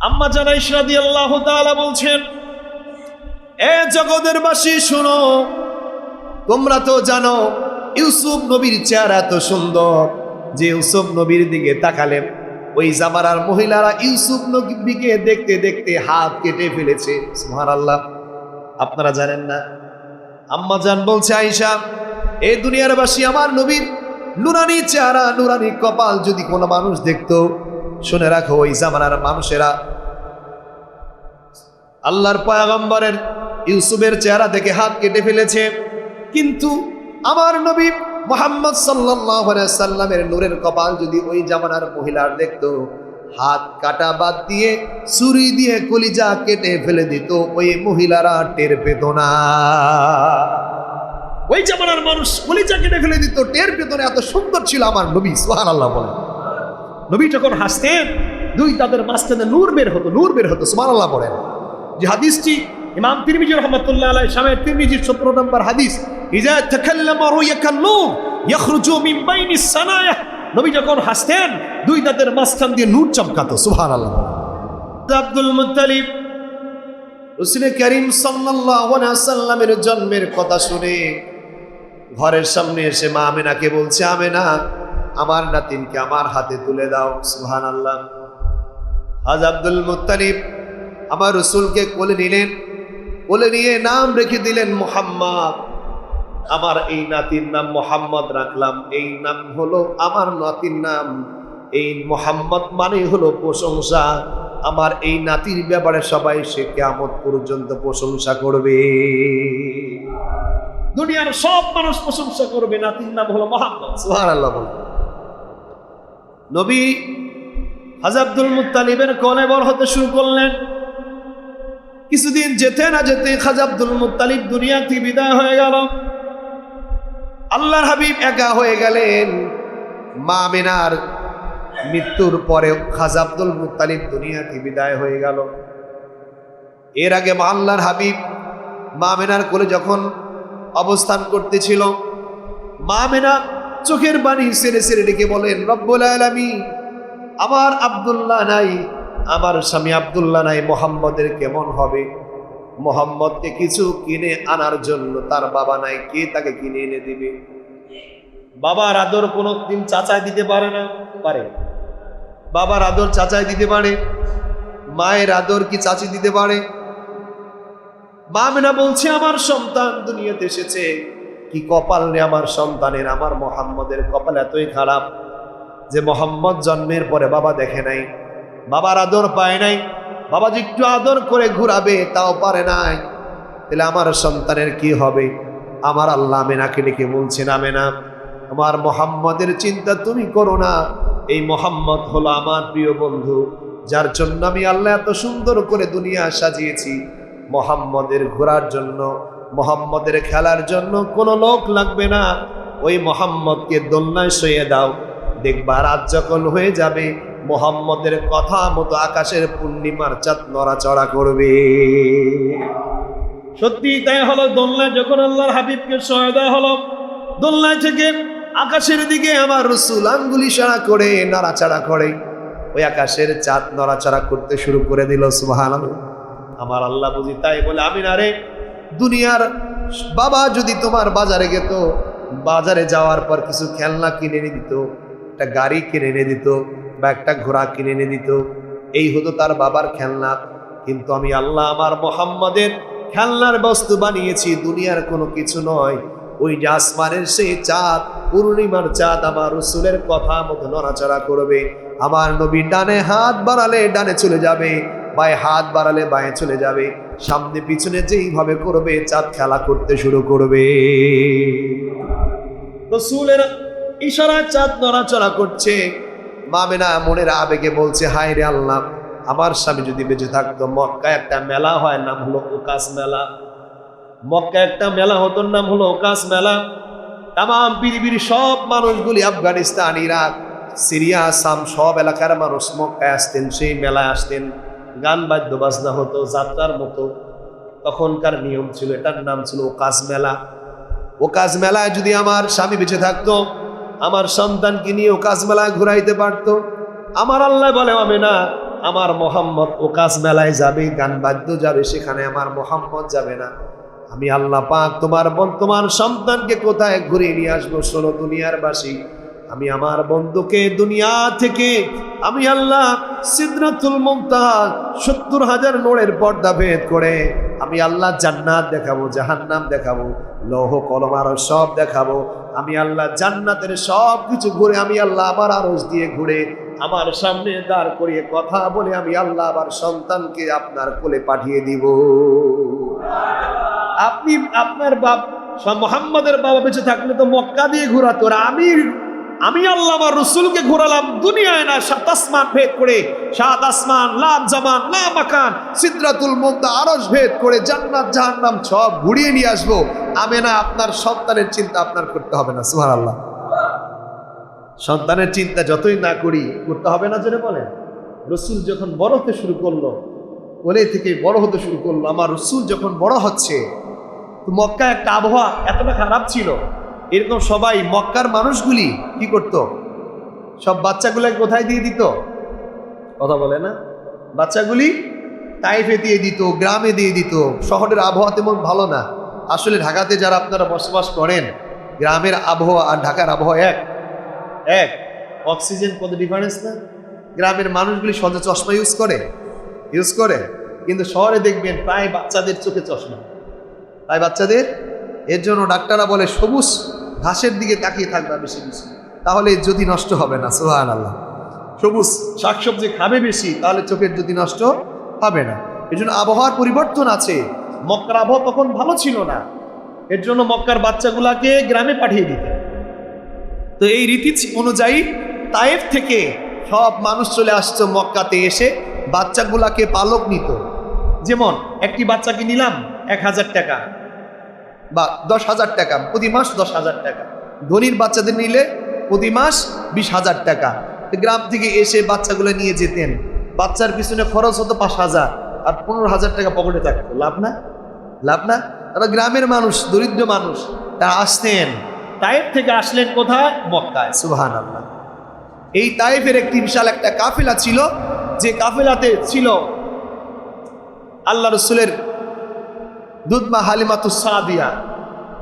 আম্মা জানাই রাদি আল্লাহ তাআলা বলছেন, এ জগতের বাসী, শোনো, তোমরা তো জানো, ইউসুফ নবীর চেহারা এত সুন্দর। যে ইউসুফ নবীর দিকে তাকালে, ওই জামারার মহিলারা ইউসুফ নবীকে দেখতে দেখতে হাত কেটে ফেলেছে। সুবহানাল্লাহ। আপনারা জানেন না? আম্মা জান বলছে, আয়েশা এই দুনিয়ার বাসী আমার নবীর নুরানি চেহারা, নুরানি কপাল যদি কোনো মানুষ দেখতো শুনে রাখো, ওই জামানার মানুষেরা। আল্লাহর পয়াগম্বরের ইউসুফের চেহারা থেকে হাত কেটে ফেলেছে। কিন্তু আমার নবী মোহাম্মদ সাল্লামের নূরের কপাল যদি ওই জামানার মহিলার দেখতো, হাত কাটা বাদ দিয়ে ছুরি দিয়ে কলিজা কেটে ফেলে দিত, ওই মহিলারা টের পেত না। ওই জামানার মানুষ কলিজা কেটে ফেলে দিত, টের পেত না, এত সুন্দর ছিল আমার নবী সোহান আল্লাহ বলে নবী যখন হাসতেন, দুই তাদের মাঝখানে নূর বের হতো, নূর বের হতো সুমান আল্লাহ বলেন। যে হাদিসটি ইমাম তিরমিজি রহমতুল্লাহ আলাই শামের তিরমিজির সতেরো নম্বর হাদিস, ইজা তাকাল্লামা রুয়াকান নূর, ইয়াখরুজু মিন বাইনি সানায়া। নবী যখন হাসতেন, দুই দাঁতের মাঝখান দিয়ে নূর চমকাতো, সুবহানাল্লাহ আব্দুল মুত্তালিব রসুল করিম সাল্লামের জন্মের কথা শুনে ঘরের সামনে এসে মা আমেনাকে বলছে, আমেনা আমার নাতিনকে আমার হাতে তুলে দাও সুহান আল্লাহ হাজ আব্দুল মুত্তালিব আমার রসুলকে কোলে নিলেন, কোলে নিয়ে নাম রেখে দিলেন মোহাম্মদ। আমার এই নাতির নাম মোহাম্মদ রাখলাম, এই নাম হলো আমার নাতির নাম। এই মোহাম্মদ মানে হলো প্রশংসা। আমার এই নাতির ব্যাপারে সবাই সে কেমন পর্যন্ত প্রশংসা করবে। দুনিয়ার সব মানুষ প্রশংসা করবে, নাতির নাম হলো মোহাম্মদ। সুবহানাল্লাহ বলে নবী হাজাবদুল মুত্তালিবের কলে বর হতে শুরু করলেন। কিছুদিন যেতে না যেতে খাজা আব্দুল মুত্তালিব দুনিয়া থেকে বিদায় হয়ে গেল। আল্লাহর হাবিব একা হয়ে গেলেন। মা মেনার মৃত্যুর পরে খাজা আব্দুল মুত্তালিব দুনিয়া থেকে বিদায় হয়ে গেল। এর আগে মা আল্লাহর হাবিব মা মেনার কোলে যখন অবস্থান করতেছিল, মা মেনা চোখের বাণী সেরে সেরে ডেকে বলেন, রব্বুল আলামিন, আমার আব্দুল্লাহ নাই, আমার স্বামী আব্দুল্লাহ নাই, মোহাম্মদের কেমন হবে? মোহাম্মদকে কিছু কিনে আনার জন্য তার বাবা নাই, কে তাকে কিনে এনে দিবে? বাবার আদর কোনো দিন চাচাই দিতে পারে না, পারে। বাবার আদর চাচাই দিতে পারে, মায়ের আদর কি চাচি দিতে পারে? মা মেনা বলছে, আমার সন্তান দুনিয়াতে এসেছে। কি কপাল রে আমার সন্তানের? আমার মোহাম্মদের কপাল এতই খারাপ যে মোহাম্মদ জন্মের পরে বাবা দেখে নাই, বাবার আদর পায় নাই বাবা যে একটু আদর করে ঘুরাবে, তাও পারে নাই। তাহলে আমার সন্তানের কি হবে? আমার আল্লাহ মেনাকে ডেকে বলছে না আমার মোহাম্মদের চিন্তা তুমি করো না। এই মোহাম্মদ হলো আমার প্রিয় বন্ধু, যার জন্য আমি আল্লাহ এত সুন্দর করে দুনিয়া সাজিয়েছি। মোহাম্মদের ঘোরার জন্য মোহাম্মদের খেলার জন্য কোনো লোক লাগবে না। ওই মোহাম্মদকে দোলনায় শুয়ে দাও। দেখবা রাত যখন হয়ে যাবে, মোহাম্মদের কথা মতো আকাশের পূর্ণিমার চাঁদ নড়াচড়া করবে। সত্যি তাই হলো, দোলনায় যখন আল্লাহর হাবিবকে সহায়তা হলো, দোলনায় থেকে আকাশের দিকে আমার রসুল আঙ্গুলি সাড়া করে নাড়াচাড়া করে। ওই আকাশের চাঁদ নড়াচড়া করতে শুরু করে দিল সুবাহান আমার আল্লাহ বুঝি তাই বলে, আমি না রে দুনিয়ার বাবা যদি তোমার বাজারে গেত, বাজারে যাওয়ার পর কিছু খেলনা কিনে এনে দিত, একটা গাড়ি কিনে এনে দিত বা একটা ঘোড়া কিনে এনে দিত, এই হতো তার বাবার খেলনা। কিন্তু আমি আল্লাহ আমার মোহাম্মদের খেলনার বস্তু বানিয়েছি, দুনিয়ার কোনো কিছু নয়। ওই যে আসমানের সেই চাঁদ, পূর্ণিমার চাঁদ আমার রসুলের কথা মতো নড়াচড়া করবে। আমার নবী ডানে হাত বাড়ালে ডানে চলে যাবে। বায়ে হাত বাড়ালে বায়ে চলে যাবে। সামনে পিছনে যেইভাবে করবে, চাঁদ খেলা করতে শুরু করবে। ইশারায় চাঁদ নড়াচড়া করছে। মামেনা মনের আবেগে বলছে, হায় রে আল্লাহ, আমার স্বামী যদি বেঁচে থাকতো মক্কা একটা মেলা হয়, নাম হলো ওকাস মেলা। মক্কা একটা মেলা হতো, নাম হলো ওকাস মেলা। তাম পৃথিবীর সব মানুষগুলি, আফগানিস্তান, ইরাক, সিরিয়া, আসাম, সব এলাকার মানুষ মক্কায় আসতেন, সেই মেলায় আসতেন। গান বাদ্য বাজনা হতো, যাত্রার মতো। তখনকার নিয়ম ছিল, এটার নাম ছিল ওকাজ মেলা। ওকাজ মেলায় যদি আমার স্বামী বেঁচে থাকতো, আমার সন্তানকে নিয়ে ওকাজ মেলায় ঘুরাইতে পারতো। আমার আল্লাহ বলে আমি না আমার মোহাম্মদ ওকাজ মেলায় যাবে, গান বাদ্য যাবে, সেখানে আমার মোহাম্মদ যাবে না। আমি আল্লাহ পাক তোমার বোন তোমার সন্তানকে কোথায় ঘুরিয়ে নিয়ে আসব ষোলো দুনিয়ার বাসী আমি আমার বন্ধুকে দুনিয়া থেকে, আমি আল্লাহ সিদ্ধাতুল মুমতাহ সত্তর হাজার নোড়ের পর্দা ভেদ করে, আমি আল্লাহ জান্নাত দেখাবো, জাহান্নাম দেখাবো, লৌহ, কলম সব দেখাবো, আমি আল্লাহ জান্নাতের সব কিছু ঘুরে, আমি আল্লাহ আবার আরস দিয়ে ঘুরে, আমার সামনে দাঁড় করিয়ে কথা বলে আমি আল্লাহ আবার সন্তানকে আপনার কোলে পাঠিয়ে দিব। আপনি, আপনার বাপ মোহাম্মদের বাবা বেঁচে থাকলে তো মক্কা দিয়ে ঘোরাতো, আর আমি আমি আল্লাহ আমার রসুলকে ঘোরালাম দুনিয়ায় না, সাত আসমান ভেদ করে, সাত আসমান লাভ জামান না মাকান, সিদ্রাতুল মুগ্ধা আরস ভেদ করে, জান্নাত, জাহান্নাম সব ঘুরিয়ে নিয়ে আসব। আমি না আপনার সন্তানের চিন্তা আপনার করতে হবে না সুহার আল্লাহ সন্তানের চিন্তা যতই না করি, করতে হবে না জেনে বলেন। রসুল যখন বড় হতে শুরু করল, কোলে থেকে বড় হতে শুরু করল, আমার রসুল যখন বড় হচ্ছে মক্কা একটা আবহাওয়া এতটা খারাপ ছিল এরকম সবাই মক্কার মানুষগুলি কি করত? সব বাচ্চাগুলোকে কোথায় দিয়ে দিত? কথা বলে না? বাচ্চাগুলি তাইফে দিয়ে দিত, গ্রামে দিয়ে দিত। শহরের আবহাওয়া তেমন ভালো না। আসলে ঢাকাতে যারা আপনারা বসবাস করেন, গ্রামের আবহাওয়া আর ঢাকার আবহাওয়া এক। এক, অক্সিজেন কত ডিফারেন্স না? গ্রামের মানুষগুলি সহজে চশমা ইউজ করে ইউজ করে, কিন্তু শহরে দেখবেন প্রায় বাচ্চাদের চোখে চশমা। প্রায় বাচ্চাদের, এর জন্য ডাক্তাররা বলে, সবুজ ঘাসের দিকে তাকিয়ে থাকবে বেশি বেশি তাহলে জ্যোতি নষ্ট হবে না সোহান আল্লাহ সবুজ শাকসবজি খাবে বেশি, তাহলে চোখের জ্যোতি নষ্ট হবে না। এই জন্য আবহাওয়ার পরিবর্তন আছে। মক্কার আবহাওয়া তখন ভালো ছিল না। এর জন্য মক্কার বাচ্চাগুলাকে গ্রামে পাঠিয়ে দিতে। তো এই রীতি অনুযায়ী তায়েফ থেকে সব মানুষ চলে আসছে মক্কাতে এসে বাচ্চাগুলাকে পালক নিত। যেমন, একটি বাচ্চাকে নিলাম এক হাজার টাকা। বা দশ হাজার টাকা, প্রতি মাস দশ হাজার টাকা। ধনীর বাচ্চাদের নিলে প্রতি মাস বিশ হাজার টাকা। গ্রাম থেকে এসে বাচ্চাগুলো নিয়ে যেতেন। বাচ্চার পিছনে খরচ হতো পাঁচ হাজার, আর পনেরো হাজার টাকা পকেটে থাকতো। লাভ না? লাভ না? তারা গ্রামের মানুষ, দরিদ্র মানুষ, তারা আসতেন। তাইফ থেকে আসলেন কোথায়? মক্কায়। সুবহান আল্লাহ এই তাইফের একটি বিশাল একটা কাফেলা ছিল। যে কাফেলাতে ছিল আল্লাহ রসুলের দুধমা হালিমাতু সাদিয়া।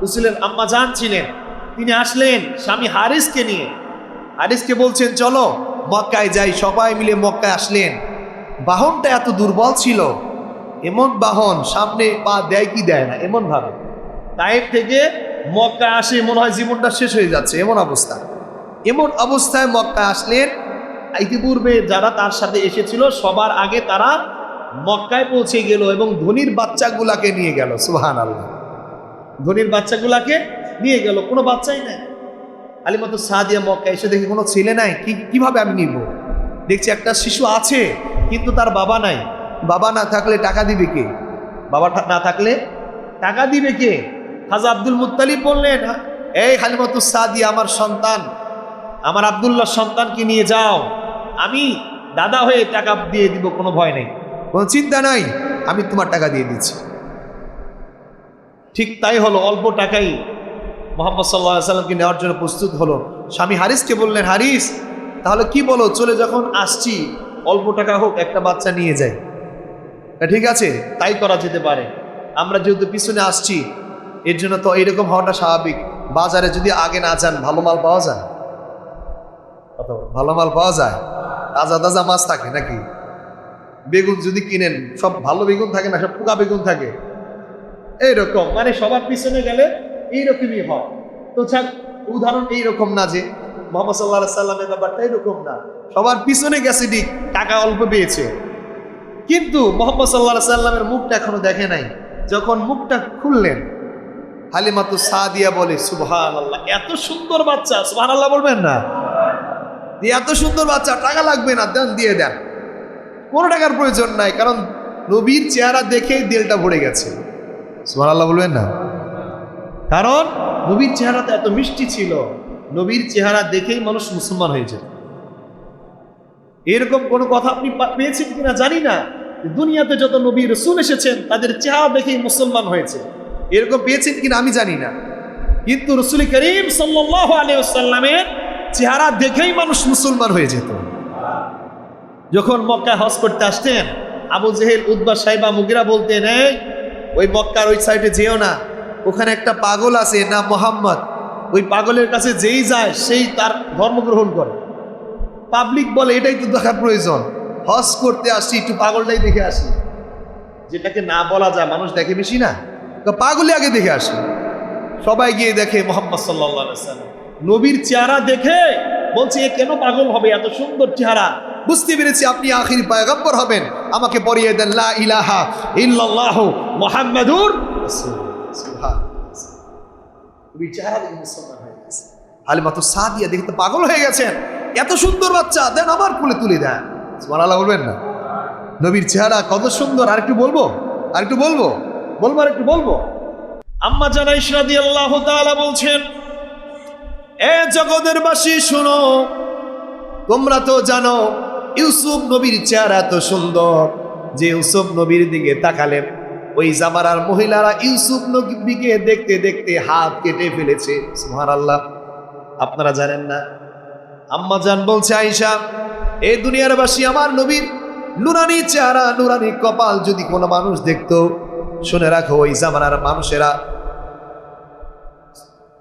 রসুলের আম্মা জান ছিলেন। তিনি আসলেন স্বামী হারিসকে নিয়ে। হারিসকে বলছেন, চলো মক্কায় যাই, সবাই মিলে মক্কায় আসলেন। বাহনটা এত দুর্বল ছিল। এমন বাহন সামনে পা দেয় কি দেয় না এমন ভাবে তাইফ থেকে মক্কায় আসে মনে হয় জীবনটা শেষ হয়ে যাচ্ছে, এমন অবস্থা। এমন অবস্থায় মক্কায় আসলেন। ইতিপূর্বে যারা তার সাথে এসেছিল, সবার আগে তারা মক্কায় পৌঁছে গেল এবং ধনির বাচ্চাগুলাকে নিয়ে গেল সুহান আল্লাহ ধনির বাচ্চাগুলাকে নিয়ে গেল, কোনো বাচ্চাই নাই। আলিমাত সাদিয়া মক্কা এসে দেখি কোনো ছেলে নাই, কি, কীভাবে আমি নিব? দেখছি একটা শিশু আছে, কিন্তু তার বাবা নাই। বাবা না থাকলে টাকা দিবে কে? বাবা না থাকলে টাকা দিবে কে? হাজা আব্দুল মুত্তালিব বললেন, এই হালিমাত সাদিয়া, আমার সন্তান, আমার আবদুল্লাহ সন্তানকে নিয়ে যাও। আমি দাদা হয়ে টাকা দিয়ে দিব, কোনো ভয় নেই। কোনো চিন্তা নাই, আমি তোমার টাকা দিয়ে দিচ্ছি। ঠিক তাই হলো, অল্প টাকাই মোহাম্মদ সাল্লাহ সাল্লামকে নেওয়ার জন্য প্রস্তুত হলো। স্বামী হারিসকে বললেন, হারিস, তাহলে কি বলো, চলে যখন আসছি, অল্প টাকা হোক, একটা বাচ্চা নিয়ে তা ঠিক আছে, তাই করা যেতে পারে। আমরা যেহেতু পিছনে আসছি, এর জন্য তো এইরকম হওয়াটা স্বাভাবিক। বাজারে যদি আগে না যান, ভালো মাল পাওয়া যায়? ভালো মাল পাওয়া যায়? তাজা তাজা মাছ থাকে নাকি? বেগুন যদি কিনেন, সব ভালো বেগুন থাকে না, সব পোকা বেগুন থাকে। এইরকম। মানে সবার পিছনে গেলে এইরকমই হয়। তো ছাড় উদাহরণ এইরকম না যে মোহাম্মদ সাল্লাহ সাল্লামের ব্যাপারটা এরকম না। সবার পিছনে গেছে ঠিক, টাকা অল্প পেয়েছে। কিন্তু মোহাম্মদ সাল্লাহ সাল্লামের মুখটা এখনও দেখে নাই। যখন মুখটা খুললেন, হালিমাতু সাদিয়া বলে সুবহান আল্লাহ এত সুন্দর বাচ্চা সুবহান আল্লাহ বলবেন না? এত সুন্দর বাচ্চা, টাকা লাগবে না, দেন, দিয়ে দেন। কোনো টাকার প্রয়োজন নাই, কারণ নবীর চেহারা দেখেই দিলটা ভরে গেছে। সুবহান আল্লাহ বলবেন না? কারণ নবীর চেহারাটা এত মিষ্টি ছিল, নবীর চেহারা দেখেই মানুষ মুসলমান হয়েছে এরকম কোনো কথা আপনি পেয়েছেন কিনা জানি না দুনিয়াতে যত নবী রসুল এসেছেন, তাদের চেহারা দেখেই মুসলমান হয়েছে। এরকম পেয়েছেন কিনা আমি জানি না। কিন্তু রসুল করিম সাল্লাহ আলিয়াল্লামের চেহারা দেখেই মানুষ মুসলমান হয়ে যেত। যখন মক্কায় হজ করতে আসতেন, আবু জেহেল উদ্বা সাহেবা মুগিরা বলতেন, এই, ওই মক্কার ওই সাইডে যেও না। ওখানে একটা পাগল আছে না মোহাম্মদ। ওই পাগলের কাছে যেই যায়, সেই তার ধর্মগ্রহণ করে। পাবলিক বলে, এটাই তো দেখার প্রয়োজন। হজ করতে আসছি, একটু পাগলটাই দেখে আসি। যেটাকে না বলা যায়, মানুষ দেখে বেশি না। পাগলে আগে দেখে আসে। সবাই গিয়ে দেখে মোহাম্মদ সাল্লাহ নবীর চেহারা দেখে বলছে, এ কেন পাগল হবে? এত সুন্দর চেহারা। বুঝতে পেরেছি আপনি আখির পায়গম্বর হবেন। আমাকে পরিয়ে দেন, লা ইলাহা ইল্লাল্লাহ মুহাম্মাদুর পাগল হয়ে গেছেন। এত সুন্দর বাচ্চা, দেন আমার কোলে তুলে দেন। বলবেন না? নবীর চেহারা কত সুন্দর আর একটু বলব? আর একটু বলব? বলব আর একটু বলব? আম্মা জানাই রাদি আল্লাহ বলছেন, এ জগতের বাসী শোনো, তোমরা তো জানো ইউসুফ নবীর চেহারা এত সুন্দর যে ইউসুফ নবীর দিকে তাকালেন। ওই জামারার মহিলারা ইউসুফ নবীকে দেখতে দেখতে হাত কেটে ফেলেছে। সুবহানাল্লাহ। আপনারা জানেন না। আম্মা জান বলছে, আয়েশা এই দুনিয়ার বাসী আমার নবীর নুরানি চেহারা, নুরানি কপাল যদি কোনো মানুষ দেখতো, শুনে রাখো ওই জামানার মানুষেরা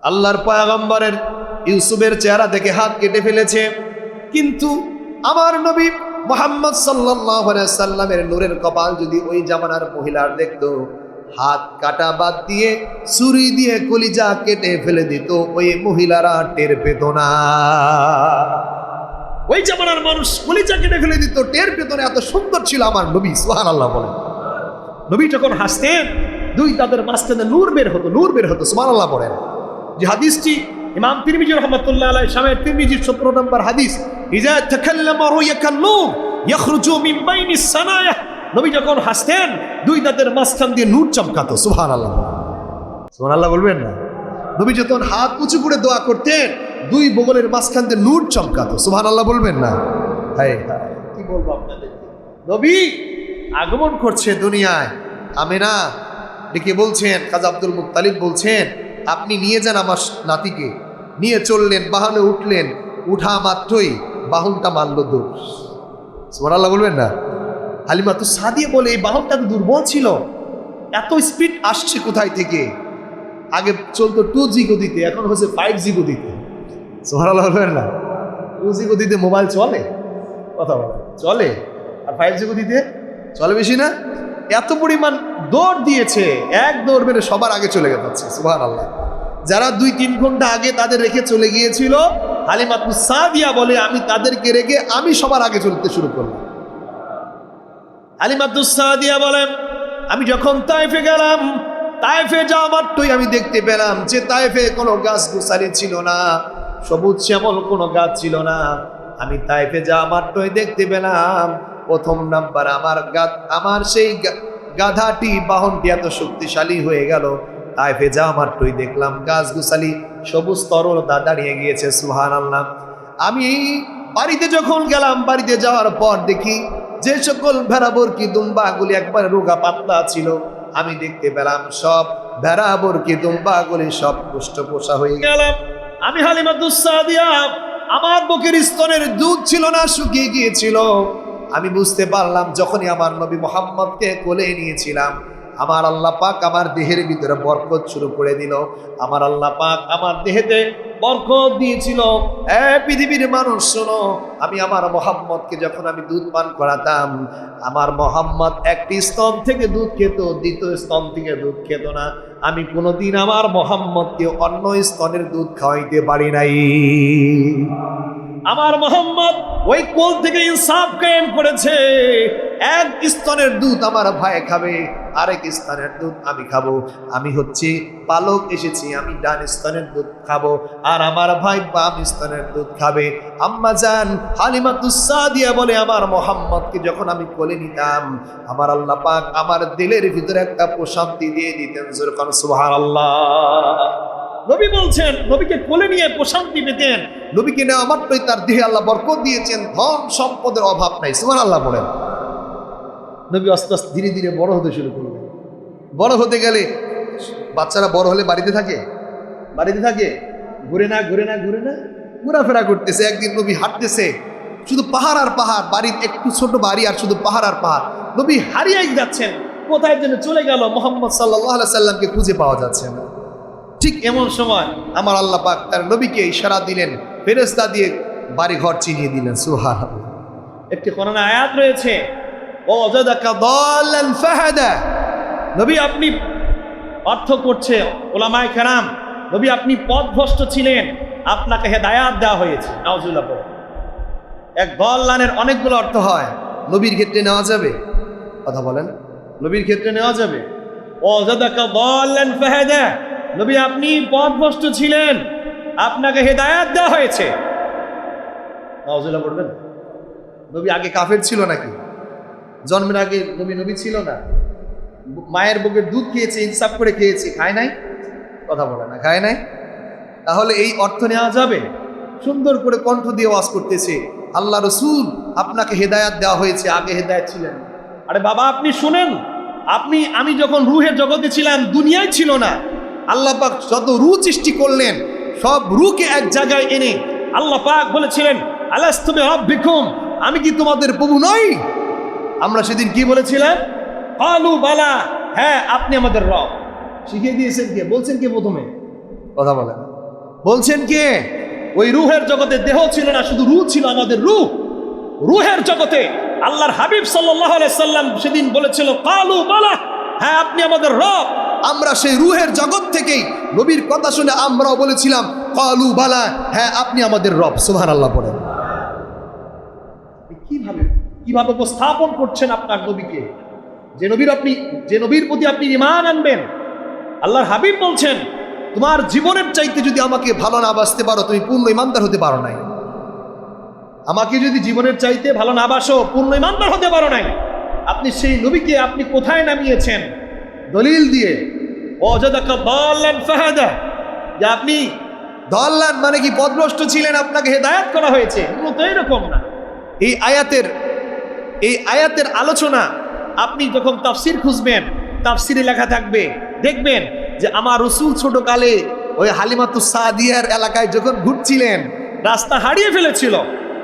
আল্লাহর পয়াগম্বরের ইউসুফের চেহারা দেখে হাত কেটে ফেলেছে। কিন্তু আমার নবী মোহাম্মদ সাল্লামের নূরের কপাল যদি ওই জামানার মহিলার দেখতো, হাত কাটা বাদ দিয়ে, ছুরি দিয়ে কলিজা কেটে ফেলে দিত, ওই মহিলারা টের পেত না। ওই জামানার মানুষ কলিজা কেটে ফেলে দিত, টের পেত না। এত সুন্দর ছিল আমার নবী সোহান আল্লাহ বলেন। নবী যখন হাসতেন, দুই তাদের মাঝখানে নূর বের হতো, নূর বের হতো সুমান আল্লাহ বলেন। যে হাদিসটি ইমাম তিরমিজি রহমতুল্লাহ আলাই স্বামীর তিরমিজির সতেরো নম্বর হাদিস, ইজা তাকাল্লামা রুয়াকান নূর ইয়াখরুজু মিন বাইনি সানায়া। নবী যখন হাসতেন, দুই দাঁতের মাঝখান দিয়ে নূর চমকাতো, সুবহানাল্লাহ। সুবহানাল্লাহ বলবেন না? নবী যখন হাত উঁচু করে দোয়া করতেন, দুই বগলের মাঝখান দিয়ে নূর চমকাতো, সুবহানাল্লাহ বলবেন না? হায় হায়, কি বলব আপনাদের নবী আগমন করছে দুনিয়ায়। আমেনা ডেকে বলছেন কাজী আব্দুল মুক্তালিব বলছেন, আপনি নিয়ে যান আমার নাতিকে। নিয়ে চললেন, বাহনে উঠলেন। উঠা মাত্রই বাহনটা মানল দূর সুবহানাল্লাহ বলবেন না? হালিমা তো সাদিয়ে বলে এই বাহনটা তো দুর্বল ছিল। এত স্পিড আসছে কোথায় থেকে? আগে চলতো টু জি গতিতে, এখন হচ্ছে ফাইভ জি গতিতে। সুবহানাল্লাহ বলবেন না? টু জি গতিতে মোবাইল চলে? কথা বলে। চলে? আর ফাইভ জি গতিতে চলে বেশি না? এত পরিমাণ দৌড় দিয়েছে, এক দৌড় মেরে সবার আগে চলে গেছে। সুহান আল্লাহ যারা দুই তিন ঘণ্টা আগে তাদের রেখে চলে গিয়েছিল, হালিমাতু সাদিয়া বলে, আমি তাদেরকে রেখে আমি সবার আগে চলতে শুরু করলাম। বলেন আমি যখন তাইফে গেলাম, তাইফে যাওয়া আমি দেখতে পেলাম যে তাইফে কোনো গাছ গোসালি ছিল না, সবুজ শ্যামল কোনো গাছ ছিল না। আমি তাইফে যাওয়া মাত্রই দেখতে পেলাম, প্রথম নাম্বার আমার গাদ আমার সেই গা- গাধাটি বাহনটি এত শক্তিশালী হয়ে গেল তাইফে আমার মাত্রই দেখলাম গাছ গুছালি সবুজ তরলতা দাঁড়িয়ে গিয়েছে সুহান আল্লাহ আমি বাড়িতে যখন গেলাম, বাড়িতে যাওয়ার পর দেখি যে সকল ভেড়াবর কি দুম্বাগুলি একবার রোগা পাতলা ছিল, আমি দেখতে পেলাম সব ভেড়াবর কি দুম্বাগুলি সব পুষ্ট পোষা হয়ে গেলাম। আমি হালিমাদুসাদিয়া আমার বুকের স্তনের দুধ ছিল না, শুকিয়ে গিয়েছিল। আমি বুঝতে পারলাম, যখনই আমার নবী মোহাম্মদকে কোলে নিয়েছিলাম আমার আল্লাহ পাক আমার দেহের ভিতরে বরকত শুরু করে দিল। আমার আল্লাহ পাক আমার দেহেতে বরকত দিয়েছিল। এ পৃথিবীর মানুষ, শোনো, আমি আমার মোহাম্মদকে যখন আমি দুধ পান করাতাম, আমার মোহাম্মদ একটি স্তন থেকে দুধ খেত, দ্বিতীয় স্তন থেকে দুধ খেত না। আমি কোনোদিন আমার মোহাম্মদকে অন্য স্তনের দুধ খাওয়াইতে পারি নাই। আমার মোহাম্মদ ওই কোল থেকে ইনসাফ কায়েম করেছে। এক স্তনের দুধ আমার ভাই খাবে, আরেক স্তনের দুধ আমি খাব। আমি হচ্ছে পালক এসেছি, আমি ডান স্তনের দুধ খাব, আর আমার ভাই বাম স্তনের দুধ খাবে। আম্মা জান হালিমাতুসাদিয়া বলে, আমার মোহাম্মদকে যখন আমি কোলে নিতাম, আমার আল্লাহ পাক আমার দিলের ভিতরে একটা প্রশান্তি দিয়ে দিতেন যেরকম আল্লাহ নবী বলছেন, নবীকে কোলে নিয়ে প্রশান্তি পেতেন। নবীকে নেওয়া মাত্রই তার দেহে আল্লাহ বরকত দিয়েছেন, ধন সম্পদের অভাব নাই সুমান আল্লাহ বলেন। নবী আস্তে আস্তে ধীরে ধীরে বড় হতে শুরু করলেন। বড় হতে গেলে বাচ্চারা বড় হলে বাড়িতে থাকে? বাড়িতে থাকে। ঘুরে না ঘুরে না ঘুরে না ঘোরাফেরা করতেছে। একদিন নবী হাঁটতেছে। শুধু পাহাড় আর পাহাড় বাড়ির একটু ছোট বাড়ি আর শুধু পাহাড় আর পাহাড়। নবী হারিয়ে যাচ্ছেন। কোথায় যেন চলে গেল। মোহাম্মদ সাল্লাহ সাল্লামকে খুঁজে পাওয়া যাচ্ছে না। ঠিক এমন সময় আমার আল্লাহ পাক তার নবীকে ইশারা দিলেন। ফেরেস্তা দিয়ে বাড়ি ঘর চিনিয়ে দিলেন। সুহার একটি করোনা আয়াত রয়েছে। নবী আপনি অর্থ করছে ওলামায় কেরাম, নবী আপনি পথভ্রষ্ট ছিলেন, আপনাকে হেদায়াত দেওয়া হয়েছে নাওজুল্লাহ পড়ে। এক দল্লানের অনেকগুলো অর্থ হয়, নবীর ক্ষেত্রে নেওয়া যাবে। কথা বলেন, নবীর ক্ষেত্রে নেওয়া যাবে। ও নবী আপনি পথভ্রষ্ট ছিলেন, আপনাকে হেদায়াত দেওয়া হয়েছে। নাওজুল্লাহ পড়বেন? নবী আগে কাফের ছিল নাকি? জন্মের আগে নবী নবী ছিল না। মায়ের বুকের দুধ খেয়েছে, ইনসাফ করে খেয়েছে, খায় নাই? কথা বলে না, খায় নাই? তাহলে এই অর্থ নেওয়া যাবে? সুন্দর করে কণ্ঠ দিয়ে ওয়াজ করতেছে, আল্লাহ রসুল আপনাকে হেদায়াত দেওয়া হয়েছে, আগে হেদায়াত ছিলেন। আরে বাবা, আপনি শুনেন, আপনি, আমি যখন রুহের জগতে ছিলাম, দুনিয়ায় ছিল না, আল্লাহ পাক যত রু সৃষ্টি করলেন, সব রুকে এক জায়গায় এনে আল্লাহ পাক বলেছিলেন আলাস্তুমে রব্বিকুম আমি কি তোমাদের প্রভু নই? আমরা সেদিন কি বলেছিলাম? আলু বালা। হ্যাঁ আপনি আমাদের রব। শিখিয়ে দিয়েছেন কে? বলছেন কে প্রথমে? কথা বলেন। বলছেন কে? ওই রুহের জগতে দেহ ছিল না শুধু রু ছিল আমাদের রু রুহের জগতে আল্লাহর হাবিব সাল্লাহ সাল্লাম সেদিন বলেছিল কালু বালা। হ্যাঁ আপনি আমাদের রব। আমরা সেই রুহের জগৎ থেকেই নবীর কথা শুনে আমরাও বলেছিলাম কালু বালা। হ্যাঁ আপনি আমাদের রব। সুহান আল্লাহ পড়েন কীভাবে কীভাবে উপস্থাপন করছেন আপনার নবীকে? যে নবীর আপনি, যে নবীর প্রতি আপনি ইমান আনবেন। আল্লাহর হাবিব বলছেন, তোমার জীবনের চাইতে যদি আমাকে ভালো না বাসতে পারো, তুমি পূর্ণ ইমানদার হতে পারো নাই। আমাকে যদি জীবনের চাইতে ভালো না বাসো, পূর্ণ ইমানদার হতে পারো নাই। আপনি সেই নবীকে আপনি কোথায় নামিয়েছেন? দলিল দিয়ে যে আপনি দল্লান মানে কি পদভ্রষ্ট ছিলেন, আপনাকে হেদায়াত করা হয়েছে। এগুলো তো এরকম না। এই আয়াতের এই আয়াতের আলোচনা, আপনি যখন তাফসির খুঁজবেন, তাফসিরে লেখা থাকবে, দেখবেন যে আমার রসুল ছোটকালে ওই হালিমাতু সাদিয়ার এলাকায় যখন ঘুরছিলেন, রাস্তা হারিয়ে ফেলেছিল।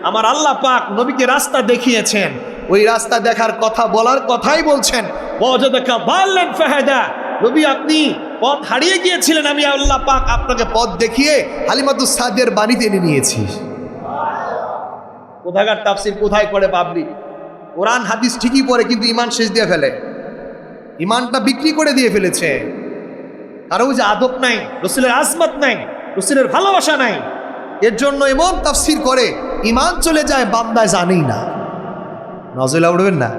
আমার আল্লাহ পাক নবীকে রাস্তা দেখিয়েছেন। ওই রাস্তা দেখার কথা বলার কথাই বলছেন বজদাকা বাল্লান ফাহাদা। নবী, আপনি পথ হারিয়ে গিয়েছিলেন, আমি আল্লাহ পাক আপনাকে পথ দেখিয়ে হালিমাতু সাদিয়ার বাড়িতে এনে নিয়েছি। কোথাকার তাফসির কোথায় করে পাবলিক? কোরআন, হাদিস ঠিকই পড়ে কিন্তু ইমান শেষ দিয়ে ফেলে। ইমানটা বিক্রি করে দিয়ে ফেলেছে। কারও যে আদব নাই, রসুলের আজমত নাই, রসুলের ভালোবাসা নাই, এর জন্য এমন তাফসির করে ইমান চলে যায় বান্দায় জানেই না। নজলা উঠবেন না?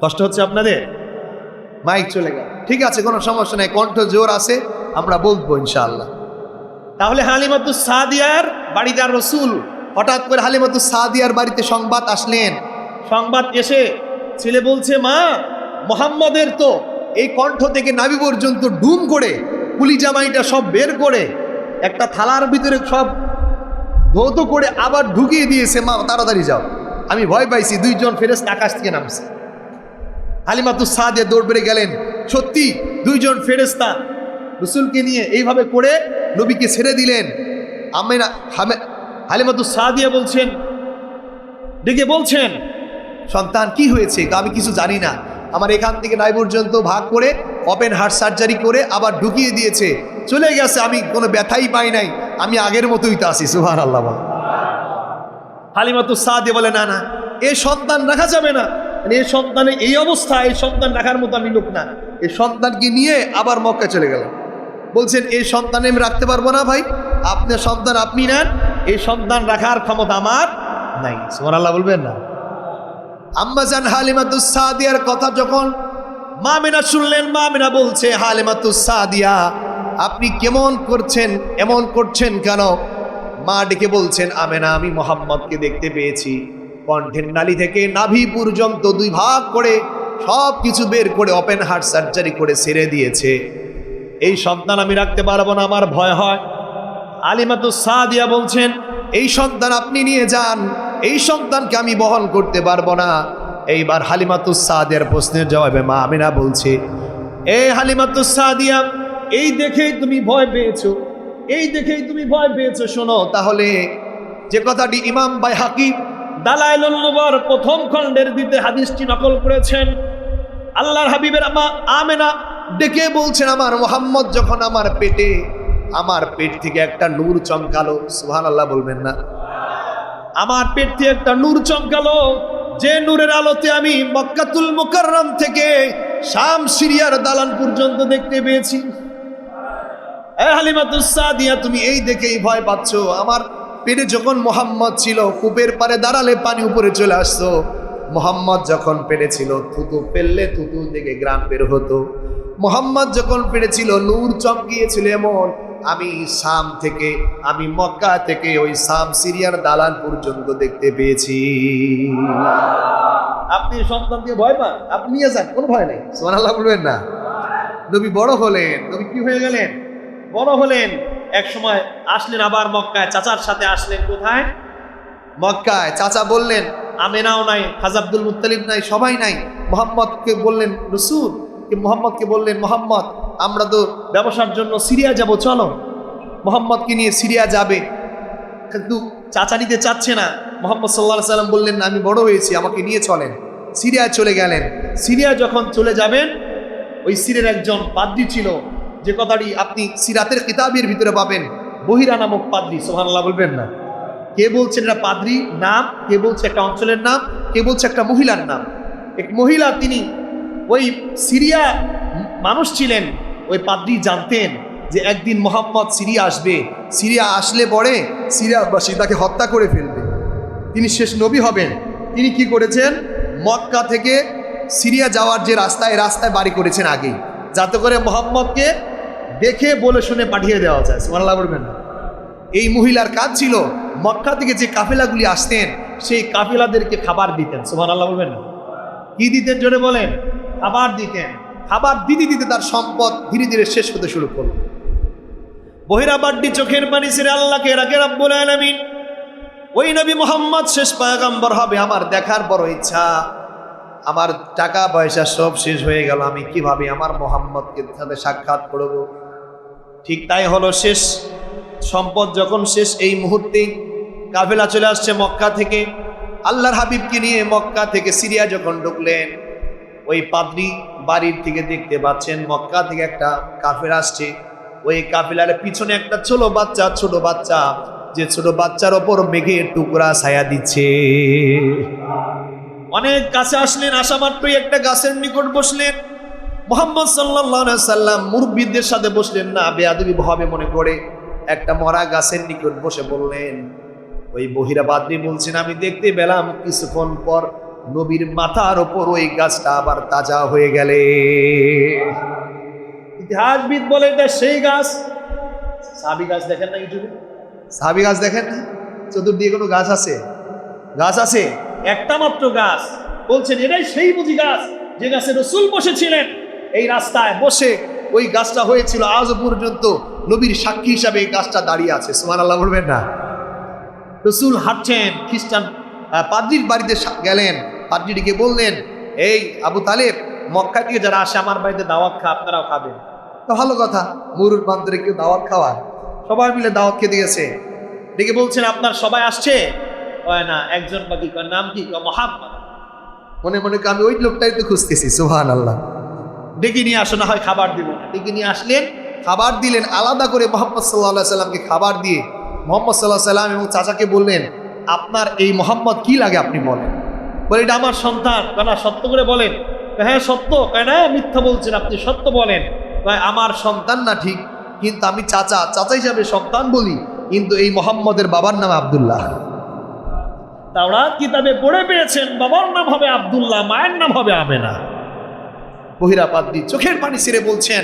কষ্ট হচ্ছে আপনাদের? মাইক চলে গেল। ঠিক আছে, কোনো সমস্যা নেই, কণ্ঠ জোর আছে, আমরা বলব ইনশাআল্লাহ। তাহলে হালিমাতু সাদিয়ার বাড়িদার রসুল হঠাৎ করে হালিমাতু সাদিয়ার বাড়িতে সংবাদ আসলেন। সংবাদ এসে ছেলে বলছে, মা, মোহাম্মদের তো এই কণ্ঠ থেকে নাবি পর্যন্ত ডুম করে পুলি জামাইটা সব বের করে, একটা থালার ভিতরে সব ধৌত করে আবার ঢুকিয়ে দিয়েছে। মা, তাড়াতাড়ি যাও। আমি ভয় পাইছি, দুইজন ফেরেস আকাশ থেকে নামছে। হালিমাতু সাদিয়া দৌড় বেড়ে গেলেন। সত্যি, দুইজন ফেরেস্তা রসুলকে নিয়ে এইভাবে করে নবীকে ছেড়ে দিলেন। আমেনা হালিমাতু সাদিয়া বলছেন ডেকে বলছেন সন্তান কি হয়েছে? আমি কিছু জানি না। আমার এখান থেকে নাই পর্যন্ত ভাগ করে ওপেন হার্ট সার্জারি করে আবার ঢুকিয়ে দিয়েছে। চলে গেছে আমি কোনো ব্যথাই পাই নাই। আমি আগের মতোই তো আছি সুহান আল্লাহ হালিমাতু সাদিয়া বলে না না এ সন্তান রাখা যাবে না। মানে এই সন্তানের এই অবস্থা এই সন্তান রাখার মতো আমি লোক না। এই সন্তানকে নিয়ে আবার মক্কা চলে গেলাম। বলছেন এই সন্তানে আমি রাখতে পারব না ভাই। আপনার সন্তান আপনি নেন এই সন্তান রাখার ক্ষমতা আমার নাই। সোমান আল্লাহ বলবেন না। আম্মাজান হালিমাতুস সাদিয়ার কথা যখন মামিনা শুনলেন, মামিনা বলছে হালিমাতুস আপনি কেমন করছেন, এমন করছেন কেন? মা ডেকে বলছেন, আমেনা, আমি মোহাম্মদকে দেখতে পেয়েছি। কণ্ঠের নালী থেকে নাভি পর্যন্ত দুই ভাগ করে সব কিছু বের করে ওপেন হার্ট সার্জারি করে ছেড়ে দিয়েছে। এই সন্তান আমি রাখতে পারব না, আমার ভয় হয়। আলিমাতু বলছেন, এই সন্তান আপনি নিয়ে যান, এই সন্তানকে আমি বহন করতে পারব না। এইবার হালিমাতু সাদিয়ার প্রশ্নের জবাবে মা আমিনা বলছে, এ হালিমাতু সাদিয়া, এই দেখেই তুমি ভয় পেয়েছ, এই দেখেই তুমি ভয় পেয়েছ, শোনো, তাহলে যে কথাটি ইমাম বাই হাকিম দালাইলুল প্রথম খণ্ডের দিতে হাদিসটি নকল করেছেন, আল্লাহর হাবিবের আমা আমেনা ডেকে বলছেন, আমার মোহাম্মদ যখন আমার পেটে আমার পেট থেকে একটা নূর চমকালো সুহান আল্লাহ বলবেন না। আমার পেট থেকে একটা নূর চমকালো, যে নূরের আলোতে আমি মক্কাতুল মুকাররম থেকে শাম, সিরিয়ার দালান পর্যন্ত দেখতে পেয়েছি। হালিমাতুসাদিয়া তুমি এই দেখেই ভয় পাচ্ছ। আমার পেটে যখন মোহাম্মদ ছিল, কূপের পারে দাঁড়ালে পানি উপরে চলে আসতো। মোহাম্মদ যখন পেটে ছিল, থুতু ফেললে থুতু থেকে গ্রাম বের হতো। মোহাম্মদ যখন পেটে ছিল, নূর চমকিয়েছিল এমন আমি শাম থেকে আমি মক্কা থেকে ওই শাম সিরিয়ার দালান পর্যন্ত দেখতে পেয়েছি। আপনি সন্তান দিয়ে ভয় পান? আপনি নিয়ে যান কোনো ভয় নেই। সোনাল্লাহ বলবেন না। নবী বড় হলেন। নবী কি হয়ে গেলেন? বড় হলেন এক সময় আসলেন আবার মক্কায় চাচার সাথে আসলেন কোথায়? মক্কায়। চাচা বললেন আমেনাও নাই হাজাবদুল মুত্তালিব নাই সবাই নাই। মোহাম্মদকে বললেন রসুল। মোহাম্মদকে বললেন মোহাম্মদ আমরা তো ব্যবসার জন্য সিরিয়া যাব, চলো। মোহাম্মদকে নিয়ে সিরিয়া যাবে। কিন্তু চাচা নিতে চাচ্ছে না। মোহাম্মদ সাল্লাহ সাল্লাম বললেন, আমি বড় হয়েছি, আমাকে নিয়ে চলেন। সিরিয়া চলে গেলেন। সিরিয়া যখন চলে যাবেন, ওই সিরের একজন পাদ্রি ছিল। যে কথাটি আপনি সিরাতের কিতাবের ভিতরে পাবেন। বহিরা নামক পাদ্রি সোহানাল্লাহ বলবেন না। কে বলছেন এটা পাদ্রি? নাম? কে বলছে একটা অঞ্চলের নাম? কে বলছে একটা মহিলার নাম? এক মহিলা, তিনি ওই সিরিয়া মানুষ ছিলেন। ওই পাদ্রি জানতেন যে একদিন মোহাম্মদ সিরিয়া আসবে। সিরিয়া আসলে পরে সিরিয়াবাসী তাকে হত্যা করে ফেলবে। তিনি শেষ নবী হবেন। তিনি কি করেছেন? মক্কা থেকে সিরিয়া যাওয়ার যে রাস্তায় রাস্তায় বাড়ি করেছেন আগে। যাতে করে মোহাম্মদকে দেখে, বলে শুনে পাঠিয়ে দেওয়া যায়। সুমানাল্লাহ বলবেন এই মহিলার কাজ ছিল মক্কা থেকে যে কাফেলাগুলি আসতেন, সেই কাফেলাদেরকে খাবার দিতেন। সুমান আল্লাহ বলবেন না। কি দিতেন জোরে বলেন? খাবার দিতেন। খাবার দিতে দিতে তার সম্পদ ধীরে ধীরে শেষ হতে শুরু করল। বহিরাবাড্ডি চোখের পানি ছেড়ে আল্লাহকে রাখে রাব্বুল আলামিন, ওই নবী মোহাম্মদ শেষ পায়গাম্বর হবে, আমার দেখার বড় ইচ্ছা। আমার টাকা পয়সা সব শেষ হয়ে গেল, আমি কীভাবে আমার মোহাম্মদকে সাথে সাক্ষাৎ করব? ঠিক তাই হলো শেষ। সম্পদ যখন শেষ, এই মুহূর্তে কাফেলা চলে আসছে মক্কা থেকে। আল্লাহর হাবিবকে নিয়ে মক্কা থেকে সিরিয়া যখন ঢুকলেন ওই পাদ্রি বাড়ির থেকে দেখতে পাচ্ছেন, মক্কা থেকে একটা কাফের আসছে। ওই কাফেলার পিছনে একটা ছোট বাচ্চা ছোট বাচ্চা, যে ছোট বাচ্চার ওপর মেঘের টুকরা ছায়া দিচ্ছে। অনেক কাছে আসলেন আসা মাত্রই একটা গাছের নিকট বসলেন। মোহাম্মদ সাল্লাহ সাল্লাম মুরব্বীদের সাথে বসলেন, না, বেয়াদবি ভাবে মনে করে। একটা মরা গাছের নিকট বসে বললেন, ওই বহিরা বাদ্রি বলছেন, আমি দেখতে পেলাম কিছুক্ষণ পর নবীর মাথার ওপর ওই গাছটা আবার তাজা হয়ে গেলে। ইতিহাসবিদ বলে এটা সেই গাছ। সাবি গাছ দেখেন না ইউটিউবে? সাবি গাছ দেখেন না? চতুর্দিকে কোনো গাছ আছে? গাছ আছে? একটা মাত্র গাছ। বলছেন এটাই সেই বুঝি গাছ যে গাছে রসুল বসেছিলেন। এই রাস্তায় বসে ওই গাছটা হয়েছিল আজও পর্যন্ত নবীর সাক্ষী হিসাবে এই গাছটা দাঁড়িয়ে আছে। সুমান আল্লাহ বলবেন না? রসুল হাঁটছেন খ্রিস্টান পাদ্রির বাড়িতে সা- গেলেন পাদ্রিটিকে বললেন, এই আবু তালেব, মক্কা থেকে যারা আসে আমার বাড়িতে দাওয়াত খা, আপনারাও খাবেন। তো ভালো কথা, মুরুর বান্ধরে কেউ দাওয়াত খাওয়া সবাই মিলে দাওয়াত খেতে গেছে। ডেকে বলছেন, আপনার সবাই আসছে? কয় না, একজন বাকি নাম কি? কয় মোহাম্মদ। মনে মনে আমি ওই লোকটাই তো খুঁজতেছি সুহান আল্লাহ ডেকে নিয়ে আসো, না হয় খাবার দিব ডেকে নিয়ে আসলেন, খাবার দিলেন, আলাদা করে মোহাম্মদ সাল্লাহ সাল্লামকে খাবার দিয়ে। মোহাম্মদ সাল্লাহ সাল্লাম এবং চাচাকে বললেন, আপনার এই মোহাম্মদ কি লাগে আপনি বলেন? বলে, এটা আমার সন্তান। কেন সত্য করে বলেন হ্যাঁ সত্য। কেন মিথ্যা বলছেন আপনি, সত্য বলেন। আমার সন্তান না ঠিক, কিন্তু আমি চাচা চাচা হিসাবে সন্তান বলি, কিন্তু এই মোহাম্মদের বাবার নাম আবদুল্লাহ। তাওরাত কিতাবে পড়ে পেয়েছেন, বাবার নাম হবে আব্দুল্লাহ, মায়ের নাম হবে আমেনা। বহিরা পাদ্রি চোখের পানি ছেড়ে বলছেন,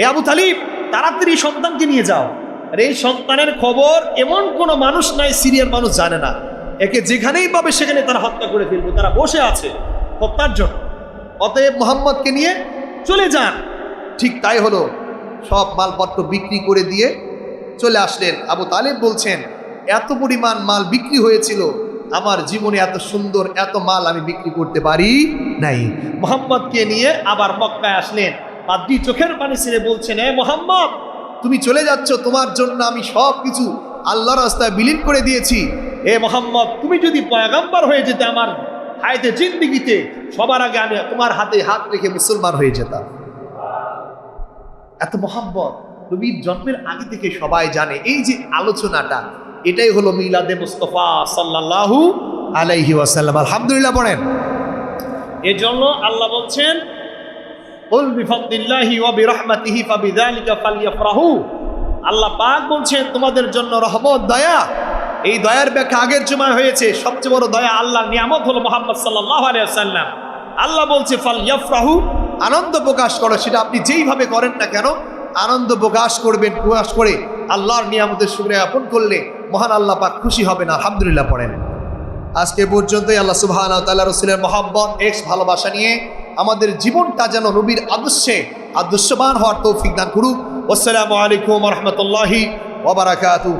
এ আবু তালিব, তাড়াতাড়ি সন্তানকে নিয়ে যাও। আর এই সন্তানের খবর এমন কোনো মানুষ নাই, সিরিয়ার মানুষ জানে না। একে যেখানেই পাবে সেখানে তারা হত্যা করে ফেলবে, তারা বসে আছে হত্যার জন্য। অতএব মোহাম্মদকে নিয়ে চলে যান। ঠিক তাই হলো, সব মালপত্র বিক্রি করে দিয়ে চলে আসলেন। আবু তালেব বলছেন, এত পরিমাণ মাল বিক্রি হয়েছিল, আমার জীবনে এত সুন্দর এত মাল আমি বিক্রি করতে পারি নাই। মোহাম্মদকে নিয়ে আবার মক্কায় আসলেন। পাদ্রি চোখের পানি ছেড়ে বলছেন, এ মোহাম্মদ, তুমি চলে যাচ্ছ, তোমার জন্য আমি সব কিছু আল্লাহ রাস্তায় বিলীন করে দিয়েছি। এ মোহাম্মদ, তুমি যদি পয়গাম্বার হয়ে যেতে আমার হায়াতে জিন্দিগিতে, সবার আগে আমি তোমার হাতে হাত রেখে মুসলমান হয়ে যেতাম। এত মোহাম্মদ, নবীর জন্মের আগে থেকে সবাই জানে, এই যে আলোচনাটা, এটাই হলো মিলাদে মুস্তফা সাল্লাল্লাহু আলাইহি ওয়াসাল্লাম। আলহামদুলিল্লাহ পড়েন। এজন্য আল্লাহ বলছেন আল্লাহ পাক বলছেন, তোমাদের জন্য রহমত, দয়া এই দয়ার ব্যাখ্যা আগের জমা হয়েছে। সবচেয়ে বড় দয়া আল্লাহ নিয়ামত হলো মোহাম্মদ সাল্লাহ আলাইহি ওয়াসাল্লাম। আল্লাহ বলছে ফালইফরাহু আনন্দ প্রকাশ করো, সেটা আপনি যেইভাবে করেন না কেন, আনন্দ প্রকাশ করবেন, প্রকাশ করে আল্লাহর নিয়ামতের জ্ঞাপন করলে মহান আল্লাহ পাক খুশি হবেন, আলহামদুলিল্লাহ পড়েন। আজকে পর্যন্তই আল্লাহ সুবহান তাল্লাহ রসুলের মহাব্বত, এক্স ভালোবাসা নিয়ে আমাদের জীবনটা যেন নবীর আদর্শে আদর্শবান হওয়ার তৌফিক দান করুক। আসসালামু আলাইকুম রহমতুল্লাহি ওবরাকাতু